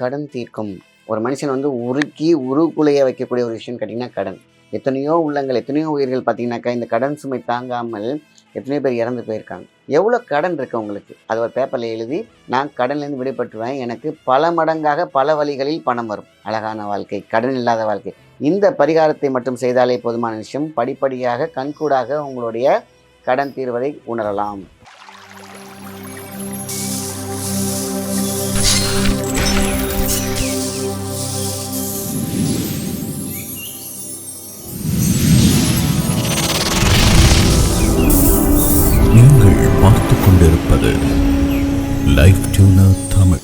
கடன் தீர்க்கும். ஒரு மனுஷன் வந்து உருக்கி உருக்குலைய வைக்கக்கூடிய ஒரு விஷயம் கேட்டிங்கன்னா கடன். எத்தனையோ உள்ளங்கள் எத்தனையோ உயிர்கள் பார்த்தீங்கன்னாக்கா இந்த கடன் சுமை தாங்காமல் எத்தனையோ பேர் இறந்து போயிருக்காங்க. எவ்வளோ கடன் இருக்குது உங்களுக்கு? அது ஒரு பேப்பரில் எழுதி நான் கடன்லேருந்து விடுபட்டுருவேன். எனக்கு பல மடங்காக பல வழிகளில் பணம் வரும். அழகான வாழ்க்கை கடன் இல்லாத வாழ்க்கை. இந்த பரிகாரத்தை மட்டும் செய்தாலே போதுமான விஷயம். படிப்படியாக கண்கூடாக உங்களுடைய கடன் தீர்வதை உணரலாம். கொண்டிருப்பது life tuner Tamil.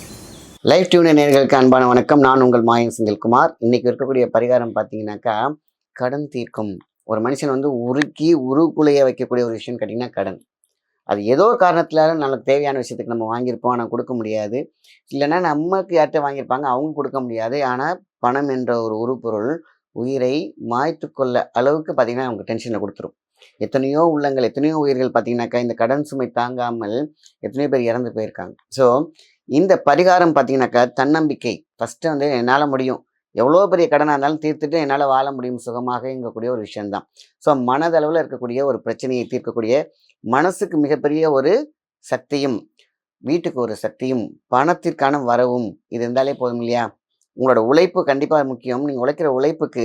Life tuner நேர்களுக்கு அன்பான வணக்கம். நான் உங்கள் மாயன் செந்தில்குமார் இன்னைக்கு இருக்கக்கூடிய பரிகாரம் பார்த்தீங்கன்னாக்கா கடன் தீர்க்கும். ஒரு மனுஷன் வந்து உருக்கி உருக்குலைய வைக்கக்கூடிய ஒரு விஷயம் கேட்டிங்கன்னா கடன். அது ஏதோ ஒரு காரணத்தினால நமக்கு தேவையான விஷயத்துக்கு நம்ம வாங்கியிருப்போம். ஆனால் கொடுக்க முடியாது. இல்லைன்னா நமக்கு யார்கிட்ட வாங்கியிருப்பாங்க அவங்க கொடுக்க முடியாது. ஆனால் பணம் என்ற ஒரு உருப்பொருள் உயிரை மாய்த்து கொள்ள அளவுக்கு பார்த்தீங்கன்னா நமக்கு டென்ஷனை கொடுத்துரும். எத்தனையோ உள்ளங்கள் எத்தனையோ உயிர்கள் பார்த்தீங்கன்னாக்கா இந்த கடன் சுமை தாங்காமல் எத்தனையோ பேர் இறந்து போயிருக்காங்க. ஸோ இந்த பரிகாரம் பார்த்தீங்கன்னாக்கா தன்னம்பிக்கை. ஃபஸ்ட்டு வந்து என்னால் முடியும். எவ்வளோ பெரிய கடனாக இருந்தாலும் தீர்த்துட்டு என்னால் வாழ முடியும். சுகமாக இருக்கக்கூடிய ஒரு விஷயம்தான். ஸோ மனதளவில் இருக்கக்கூடிய ஒரு பிரச்சனையை தீர்க்கக்கூடிய மனசுக்கு மிகப்பெரிய ஒரு சக்தியும் வீட்டுக்கு ஒரு சக்தியும் பணத்திற்கான வரவும் இது இருந்தாலே போதும் இல்லையா? உங்களோட உழைப்பு கண்டிப்பாக முக்கியம். நீங்கள் உழைக்கிற உழைப்புக்கு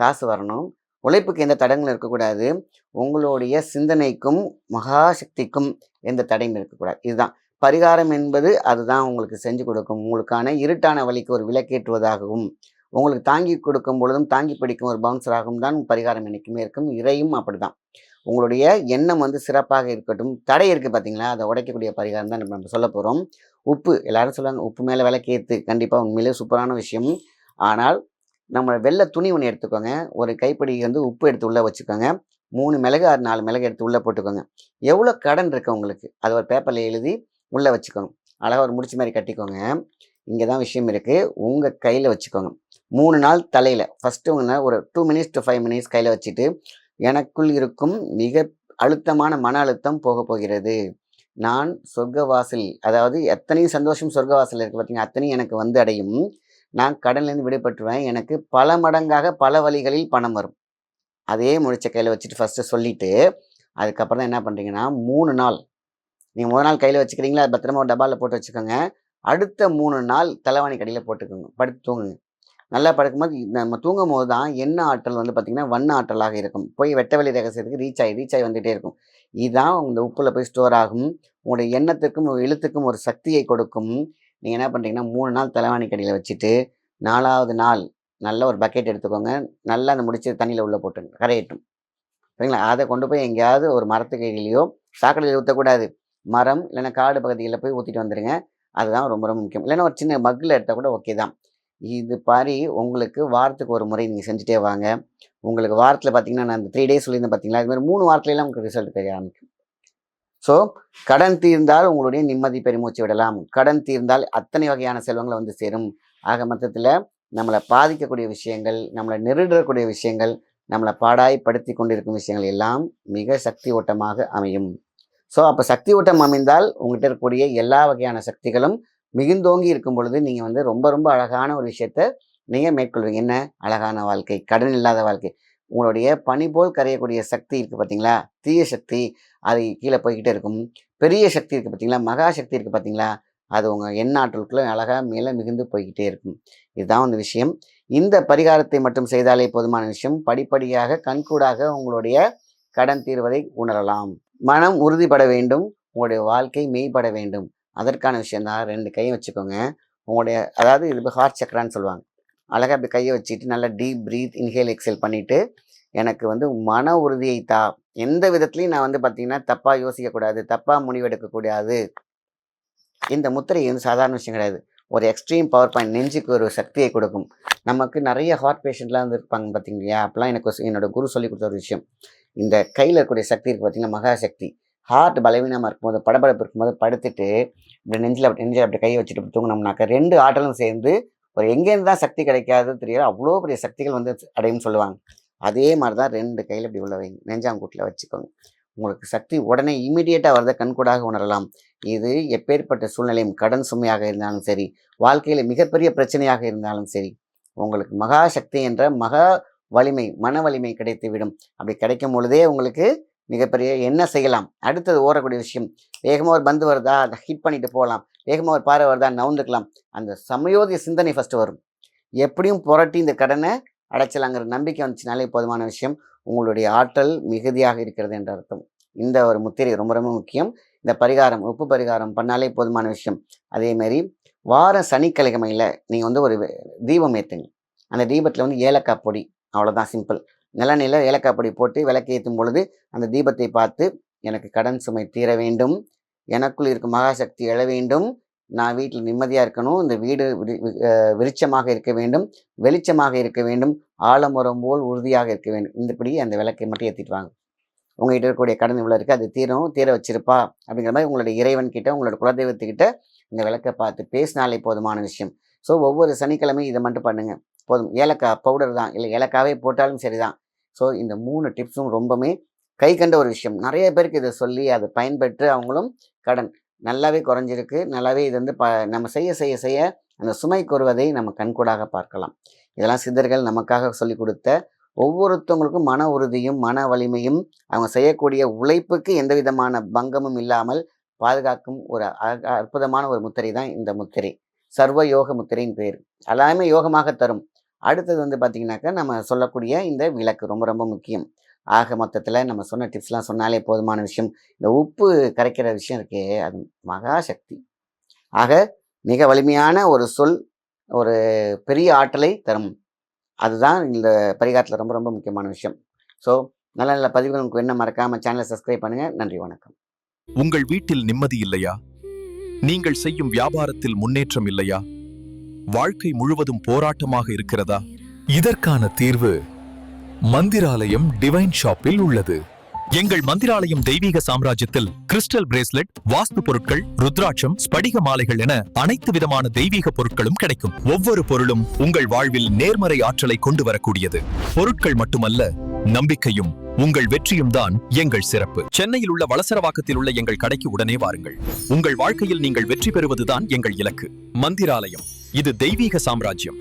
காசு வரணும். உழைப்புக்கு எந்த தடங்களும் இருக்கக்கூடாது. உங்களுடைய சிந்தனைக்கும் மகாசக்திக்கும் எந்த தடையும் இருக்கக்கூடாது. இதுதான். பரிகாரம் என்பது அதுதான் உங்களுக்கு செஞ்சு கொடுக்கும். உங்களுக்கான இருட்டான வழிக்கு ஒரு விளக்கேற்றுவதாகவும் உங்களுக்கு தாங்கி கொடுக்கும் பொழுதும் தாங்கி பிடிக்கும் ஒரு பவுன்சராகவும் தான் பரிகாரம் என்றைக்குமே இருக்கும். இறையும் அப்படிதான். உங்களுடைய எண்ணம் வந்து சிறப்பாக இருக்கட்டும். தடை இருக்குது பார்த்தீங்களா? அதை உடைக்கக்கூடிய பரிகாரம் தான் நம்ம சொல்ல போகிறோம் உப்பு. எல்லாரும் சொல்லுவாங்க உப்பு மேலே விளக்கேற்று கண்டிப்பாக உண்மையிலே சூப்பரான விஷயம். ஆனால் நம்ம வெள்ளை துணி ஒன்று எடுத்துக்கோங்க. ஒரு கைப்பிடி வந்து உப்பு எடுத்து உள்ளே வச்சுக்கோங்க. மூணு மிளகு ஆறு நாலு மிளகு எடுத்து உள்ளே போட்டுக்கோங்க. எவ்வளோ கடன் இருக்குது உங்களுக்கு? அதை ஒரு பேப்பரில் எழுதி உள்ளே வச்சுக்கோங்க. அழகாக ஒரு முடிச்ச மாதிரி கட்டிக்கோங்க. இங்கே தான் விஷயம் இருக்குது உங்கள் கையில் வச்சுக்கோங்க. மூணு நாள் தலையில். ஃபஸ்ட்டு உங்க ஒரு two minutes to five minutes கையில் வச்சுட்டு எனக்குள் இருக்கும் மிக அழுத்தமான மன அழுத்தம் போக போகிறது. நான் சொர்க்கவாசல் அதாவது எத்தனையும் சந்தோஷம் சொர்க்கவாசல் இருக்குது பார்த்தீங்கன்னா அத்தனையும் எனக்கு வந்து அடையும். நான் கடன்லேருந்து விடுபட்டுருவேன். எனக்கு பல மடங்காக பல வழிகளில் பணம் வரும். அதே முடிச்ச கையில் வச்சுட்டு ஃபஸ்ட்டு சொல்லிவிட்டு அதுக்கப்புறம் தான் என்ன பண்ணுறீங்கன்னா மூணு நாள். நீங்கள் முதல் நாள் கையில் வச்சுக்கிறீங்களா? அது பத்திரமா ஒரு டப்பாவில் போட்டு வச்சுக்கோங்க. அடுத்த மூணு நாள் தலைவாணி கடியில் போட்டுக்கோங்க. படுத்து தூங்குங்க. நல்லா படுக்கும்போது நம்ம தூங்கும் போது தான் என்ன ஆற்றல் வந்து பார்த்திங்கன்னா வண்ண ஆற்றலாக இருக்கும். போய் வெட்ட வெளி ரகசியத்துக்கு ரீச் ஆகி ரீச் ஆகி வந்துகிட்டே இருக்கும். இதுதான் இந்த உப்பில் போய் ஸ்டோர் ஆகும். உங்களுடைய எண்ணத்துக்கும் எழுத்துக்கும் ஒரு சக்தியை கொடுக்கும். நீங்கள் என்ன பண்ணுறீங்கன்னா மூணு நாள் தலைவாணி கடியில் வச்சுட்டு நாலாவது நாள் நல்ல ஒரு பக்கெட் எடுத்துக்கோங்க. நல்லா அந்த முடிச்சு தண்ணியில் உள்ளே போட்டு கரையட்டும் சரிங்களா? அதை கொண்டு போய் எங்கேயாவது ஒரு மரத்துக்கு கீழேயோ சாக்கடையில் ஊற்றக்கூடாது மரம் இல்லைன்னா காடு பகுதிகளில் போய் ஊற்றிட்டு வந்துடுங்க அதுதான் ரொம்ப ரொம்ப முக்கியம். இல்லைன்னா ஒரு சின்ன மக்கில் எடுத்தால் கூட ஓகே தான். இது மாதிரி உங்களுக்கு வாரத்துக்கு ஒரு முறை நீங்கள் செஞ்சுட்டே வாங்க. உங்களுக்கு வாரத்தில் பார்த்தீங்கன்னா நான் அந்த த்ரீ டேஸ் சொல்லியிருந்தேன் பார்த்தீங்களா இது மாதிரி மூணு வாரத்துலலாம் உங்களுக்கு ரிசல்ட் தெரிய ஆரம்பிக்கும். ஸோ கடன் தீர்ந்தால் உங்களுடைய நிம்மதி பெருமூச்சு விடலாம். கடன் தீர்ந்தால் அத்தனை வகையான செல்வங்களை வந்து சேரும். ஆக மொத்தத்தில் நம்மளை பாதிக்கக்கூடிய விஷயங்கள் நம்மளை நெருடக்கூடிய விஷயங்கள் நம்மளை பாடாய்படுத்தி கொண்டிருக்கும் விஷயங்கள் எல்லாம் மிக சக்தி ஓட்டமாக அமையும். ஸோ அப்போ சக்தி ஓட்டம் அமைந்தால் உங்கள்கிட்ட இருக்கக்கூடிய எல்லா வகையான சக்திகளும் மிகுந்தோங்கி இருக்கும் பொழுது நீங்கள் வந்து ரொம்ப ரொம்ப அழகான ஒரு விஷயத்த நீங்கள் மேற்கொள்வீங்க. என்ன? அழகான வாழ்க்கை கடன் இல்லாத வாழ்க்கை. உங்களுடைய பனி போல் கரையக்கூடிய சக்தி இருக்குது பார்த்தீங்களா தீய சக்தி அது கீழே போய்கிட்டே இருக்கும். பெரிய சக்தி இருக்குது பார்த்தீங்களா மகா சக்தி இருக்குது பார்த்தீங்களா அது உங்கள் எண்ணாற்றலுக்குள்ளே அழகாக மேலே மிகுந்து போய்கிட்டே இருக்கும். இதுதான் வந்து விஷயம். இந்த பரிகாரத்தை மட்டும் செய்தாலே போதுமான விஷயம். படிப்படியாக கண்கூடாக உங்களுடைய கடன் தீர்வதை உணரலாம். மனம் உறுதிப்பட வேண்டும். உங்களுடைய வாழ்க்கை மெய்ப்பட வேண்டும். அதற்கான விஷயந்தான் ரெண்டு கையும் வச்சுக்கோங்க. உங்களுடைய அதாவது இது ஹார்ட் சக்கரான்னு சொல்லுவாங்க. அழகாக அப்படி கையை வச்சுட்டு நல்லா டீப் ப்ரீத் இன்ஹேல் எக்ஸேல் பண்ணிவிட்டு எனக்கு வந்து மன உறுதியை தா. எந்த விதத்துலையும் நான் வந்து பார்த்தீங்கன்னா தப்பாக யோசிக்கக்கூடாது தப்பாக முடிவெடுக்கக்கூடாது. இந்த முத்திரை வந்து சாதாரண விஷயம் கிடையாது. ஒரு எக்ஸ்ட்ரீம் பவர் பாயிண்ட் நெஞ்சுக்கு ஒரு சக்தியை கொடுக்கும். நமக்கு நிறைய ஹார்ட் பேஷண்ட்லாம் வந்து இருப்பாங்க பார்த்தீங்களா அப்போலாம் எனக்கு என்னோட குரு சொல்லி கொடுத்த ஒரு விஷயம். இந்த கையில் இருக்கக்கூடிய சக்தி இருக்குது பார்த்தீங்கன்னா மகாசக்தி ஹார்ட் பலவீனமாக இருக்கும்போது படபடப்பு இருக்கும்போது படுத்துட்டு இப்படி நெஞ்சில் அப்படி நெஞ்சில் அப்படி கையை வச்சுட்டு தூங்கினோம்னாக்க ரெண்டு ஆற்றலும் சேர்ந்து ஒரு எங்கேருந்து தான் சக்தி கிடைக்காது தெரியல. அவ்வளோ பெரிய சக்திகள் வந்து அடையும் சொல்லுவாங்க. அதே மாதிரி தான் ரெண்டு கையில் இப்படி உள்ள வைங்க. நெஞ்சாங்கூட்டில் வச்சுக்கோங்க. உங்களுக்கு சக்தி உடனே இமீடியட்டாக வரதை கண்கூடாக உணரலாம். இது எப்பேற்பட்ட சூழ்நிலையும் கடன் சுமையாக இருந்தாலும் சரி வாழ்க்கையில் மிகப்பெரிய பிரச்சனையாக இருந்தாலும் சரி உங்களுக்கு மகா சக்தி என்ற மகா வலிமை மன வலிமை கிடைத்துவிடும். அப்படி கிடைக்கும் பொழுதே உங்களுக்கு மிகப்பெரிய என்ன செய்யலாம்? அடுத்தது ஓடக்கூடிய விஷயம். வேகமாக ஒரு பந்து வருதா? அதை ஹிட் பண்ணிட்டு போகலாம். வேகமாக ஒரு பாறை வருதா? நவுந்துக்கலாம். அந்த சமயோதய சிந்தனை ஃபஸ்ட்டு வரும். எப்படியும் புரட்டி இந்த கடனை அடைச்சலாங்கிற நம்பிக்கை வந்துச்சுனாலே போதுமான விஷயம். உங்களுடைய ஆற்றல் மிகுதியாக இருக்கிறது என்ற அர்த்தம். இந்த ஒரு முத்திரை ரொம்ப ரொம்ப முக்கியம். இந்த பரிகாரம் உப்பு பரிகாரம் பண்ணாலே போதுமான விஷயம். அதேமாரி வார சனிக்கிழமையில் நீங்கள் வந்து ஒரு தீபம் ஏற்றுங்க அந்த தீபத்தில் வந்து ஏலக்காய் பொடி. அவ்வளோதான் சிம்பிள் நிலநில ஏலக்காய் பொடி போட்டு விளக்கேற்றும் பொழுது அந்த தீபத்தை பார்த்து எனக்கு கடன் சுமை தீர வேண்டும். எனக்குள் இருக்கும் மகாசக்தி எழ வேண்டும். நான் வீட்டில் நிம்மதியாக இருக்கணும். இந்த வீடு விரி- விருட்சமாக இருக்க வேண்டும். வெளிச்சமாக இருக்க வேண்டும். ஆலமரம் போல் உறுதியாக இருக்க வேண்டும். இந்தபடி அந்த விளக்கை மட்டும் ஏற்றிட்டு வாங்க. உங்ககிட்ட இருக்கக்கூடிய கடன் இவ்வளோ இருக்குது அது தீரும் தீர வச்சிருப்பா. அப்படிங்கிற மாதிரி உங்களுடைய இறைவன் கிட்ட உங்களோட குலதெய்வத்துக்கிட்ட இந்த விளக்கை பார்த்து பேசினாலே போதுமான விஷயம். ஸோ ஒவ்வொரு சனிக்கிழமையும் இதை மட்டும் பண்ணுங்கள் போதும். ஏலக்காய் பவுடர் தான். இல்லை ஏலக்காவே போட்டாலும் சரி தான் ஸோ இந்த மூணு டிப்ஸும் ரொம்பவுமே கை கண்ட ஒரு விஷயம். நிறைய பேருக்கு இதை சொல்லி அதை பயன்பெற்று அவங்களும் கடன். நல்லாவே குறைஞ்சிருக்கு. நல்லாவே இது வந்து ப நம்ம செய்ய செய்ய செய்ய அந்த சுமை கூறுவதை நம்ம கண்கூடாக பார்க்கலாம். இதெல்லாம் சித்தர்கள் நமக்காக சொல்லி கொடுத்த ஒவ்வொருத்தவங்களுக்கும் மன உறுதியும் மன வலிமையும் அவங்க செய்யக்கூடிய உழைப்புக்கு எந்த விதமான பங்கமும் இல்லாமல் பாதுகாக்கும் ஒரு அ- அற்புதமான ஒரு முத்திரை தான் இந்த முத்திரை. சர்வ யோக முத்திரையின் பேர். எல்லாமே யோகமாக தரும். அடுத்தது வந்து பார்த்தீங்கன்னாக்கா நம்ம சொல்லக்கூடிய இந்த விளக்கு ரொம்ப ரொம்ப முக்கியம். ஆக மொத்தத்தில் நம்ம சொன்ன டிப்ஸ்லாம் சொன்னாலே போதுமான விஷயம். இந்த உப்பு கரைக்கிற விஷயம் இருக்கே அது மகா சக்தி. ஆக மிக வலிமையான ஒரு சொல் ஒரு பெரிய ஆற்றலை தரும். அதுதான் இந்த பரிகாரத்தில் ரொம்ப ரொம்ப முக்கியமான விஷயம். ஸோ நல்ல நல்ல பதிவுகள் உங்களுக்கு என்ன மறக்காமல் சேனலை சப்ஸ்கிரைப் பண்ணுங்கள் நன்றி வணக்கம். உங்கள் வீட்டில் நிம்மதி இல்லையா? நீங்கள் செய்யும் வியாபாரத்தில் முன்னேற்றம் இல்லையா? வாழ்க்கை முழுவதும் போராட்டமாக இருக்கிறதா? இதற்கான தீர்வு மந்திராலயம் டிவைன் ஷாப்பில் உள்ளது. எங்கள் மந்திராலயம் தெய்வீக சாம்ராஜ்யத்தில் கிறிஸ்டல் பிரேஸ்லெட் வாஸ்து பொருட்கள் ருத்ராட்சம் ஸ்படிக மாலைகள் என அனைத்து விதமான தெய்வீக பொருட்களும் கிடைக்கும். ஒவ்வொரு பொருளும் உங்கள் வாழ்வில் நேர்மறை ஆற்றலை கொண்டு வரக்கூடியது. பொருட்கள் மட்டுமல்ல நம்பிக்கையும் உங்கள் வெற்றியும் தான் எங்கள் சிறப்பு. சென்னையில் உள்ள வளசரவாக்கத்தில் உள்ள எங்கள் கடைக்கு உடனே வாருங்கள். உங்கள் வாழ்க்கையில் நீங்கள் வெற்றி பெறுவதுதான் எங்கள் இலக்கு. மந்திராலயம். இது தெய்வீக சாம்ராஜ்யம்.